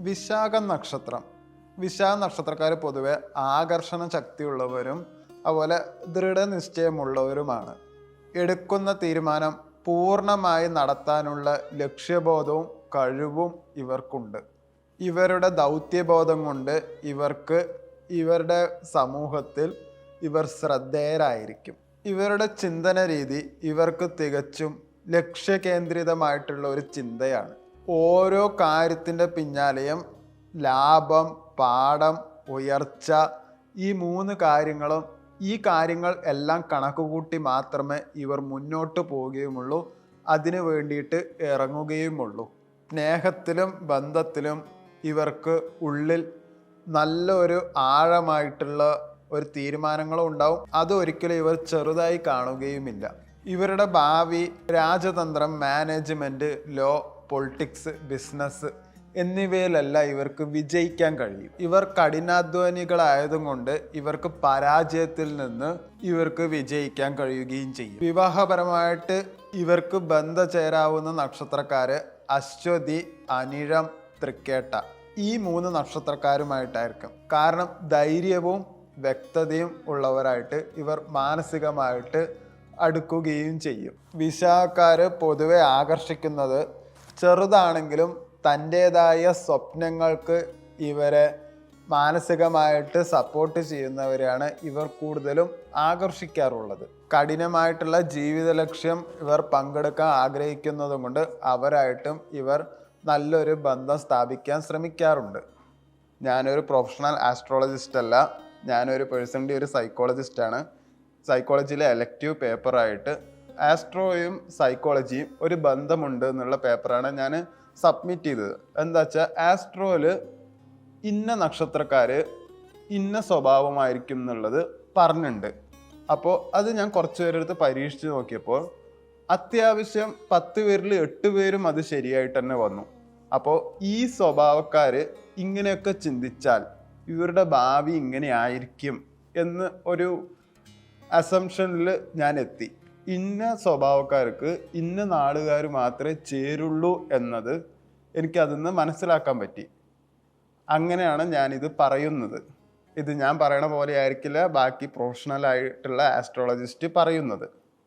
വിശാഖ നക്ഷത്രം വിശാഖ നക്ഷത്രക്കാർ പൊതുവെ ആകർഷണ ശക്തിയുള്ളവരും അതുപോലെ ദൃഢനിശ്ചയമുള്ളവരുമാണ്. എടുക്കുന്ന തീരുമാനം പൂർണമായി നടത്താനുള്ള ലക്ഷ്യബോധവും കഴിവും ഇവർക്കുണ്ട്. ഇവരുടെ ദൗത്യബോധം കൊണ്ട് ഇവർക്ക് ഇവരുടെ സമൂഹത്തിൽ ഇവർ ശ്രദ്ധേയരായിരിക്കും. ഇവരുടെ ചിന്തന രീതി ഇവർക്ക് തികച്ചും ലക്ഷ്യകേന്ദ്രിതമായിട്ടുള്ള ഒരു ചിന്തയാണ്. ഓരോ കാര്യത്തിന്റെ പിന്നാലെയും ലാഭം പാഠം ഉയർച്ച ഈ മൂന്ന് കാര്യങ്ങളും ഈ കാര്യങ്ങൾ എല്ലാം കണക്കുകൂട്ടി മാത്രമേ ഇവർ മുന്നോട്ട് പോവുകയുമുള്ളൂ. അതിനു വേണ്ടിയിട്ട് ഇറങ്ങുകയുമുള്ളൂ. സ്നേഹത്തിലും ബന്ധത്തിലും ഇവർക്ക് ഉള്ളിൽ നല്ലൊരു ആഴമായിട്ടുള്ള ഒരു തീരുമാനങ്ങളും ഉണ്ടാവും. അത് ഒരിക്കലും ഇവർ ചെറുതായി കാണുകയുമില്ല. ഇവരുടെ ഭാവി രാജതന്ത്രം മാനേജ്മെന്റ് ലോ പൊളിറ്റിക്സ് ബിസിനസ് എന്നിവയിലല്ല ഇവർക്ക് വിജയിക്കാൻ കഴിയും. ഇവർ കഠിനാധ്വാനികളായതുകൊണ്ട് ഇവർക്ക് പരാജയത്തിൽ നിന്ന് ഇവർക്ക് വിജയിക്കാൻ കഴിയുകയും ചെയ്യും. വിവാഹപരമായിട്ട് ഇവർക്ക് ബന്ധ ചേരാവുന്ന നക്ഷത്രക്കാര് അശ്വതി അനിഴം തൃക്കേട്ട ഈ മൂന്ന് നക്ഷത്രക്കാരുമായിട്ടായിരിക്കും. കാരണം ധൈര്യവും വ്യക്തതയും ഉള്ളവരായിട്ട് ഇവർ മാനസികമായിട്ട് അടുക്കുകയും ചെയ്യും. വിശാഖക്കാര് പൊതുവെ ആകർഷിക്കുന്നത് ചെറുതാണെങ്കിലും തന്റെതായ സ്വപ്നങ്ങൾക്ക് ഇവരെ മാനസികമായിട്ട് സപ്പോർട്ട് ചെയ്യുന്നവരെയാണ് ഇവർ കൂടുതലും ആകർഷിക്കാറുള്ളത്. കഠിനമായിട്ടുള്ള ജീവിത ലക്ഷ്യം ഇവർ പങ്കെടുക്കാൻ ആഗ്രഹിക്കുന്നതും കൊണ്ട് അവരായിട്ടും ഇവർ നല്ലൊരു ബന്ധം സ്ഥാപിക്കാൻ ശ്രമിക്കാറുണ്ട്. ഞാനൊരു പ്രൊഫഷണൽ ആസ്ട്രോളജിസ്റ്റ് അല്ല. ഞാനൊരു പേഴ്സണലി ഒരു സൈക്കോളജിസ്റ്റാണ് സൈക്കോളജിയിലെ എലക്റ്റീവ് പേപ്പറായിട്ട് ആസ്ട്രോയും സൈക്കോളജിയും ഒരു ബന്ധമുണ്ട് എന്നുള്ള പേപ്പറാണ് ഞാൻ സബ്മിറ്റ് ചെയ്തത്. എന്താ വെച്ചാൽ ആസ്ട്രോയിൽ ഇന്ന നക്ഷത്രക്കാർ ഇന്ന സ്വഭാവമായിരിക്കും എന്നുള്ളത് പറഞ്ഞിട്ടുണ്ട് അപ്പോൾ അത് ഞാൻ കുറച്ച് പേരെടുത്ത് പരീക്ഷിച്ച് നോക്കിയപ്പോൾ അത്യാവശ്യം പത്ത് പേരിൽ എട്ട് പേരും അത് ശരിയായിട്ട് തന്നെ വന്നു. അപ്പോൾ ഈ സ്വഭാവക്കാർ ഇങ്ങനെയൊക്കെ ചിന്തിച്ചാൽ ഇവരുടെ ഭാവി ഇങ്ങനെ ആയിരിക്കും എന്ന് ഒരു അസംഷനിൽ ഞാൻ എത്തി. ഇന്ന സ്വഭാവക്കാർക്ക് ഇന്ന നാടുകാർ മാത്രമേ ചേരുള്ളൂ എന്നത് എനിക്കതിന്ന് മനസ്സിലാക്കാൻ പറ്റി. അങ്ങനെയാണ് ഞാനിത് പറയുന്നത്. ഇത് ഞാൻ പറയണ പോലെ ആയിരിക്കില്ല ബാക്കി പ്രൊഫഷണൽ ആയിട്ടുള്ള ആസ്ട്രോളജിസ്റ്റ് പറയുന്നത്.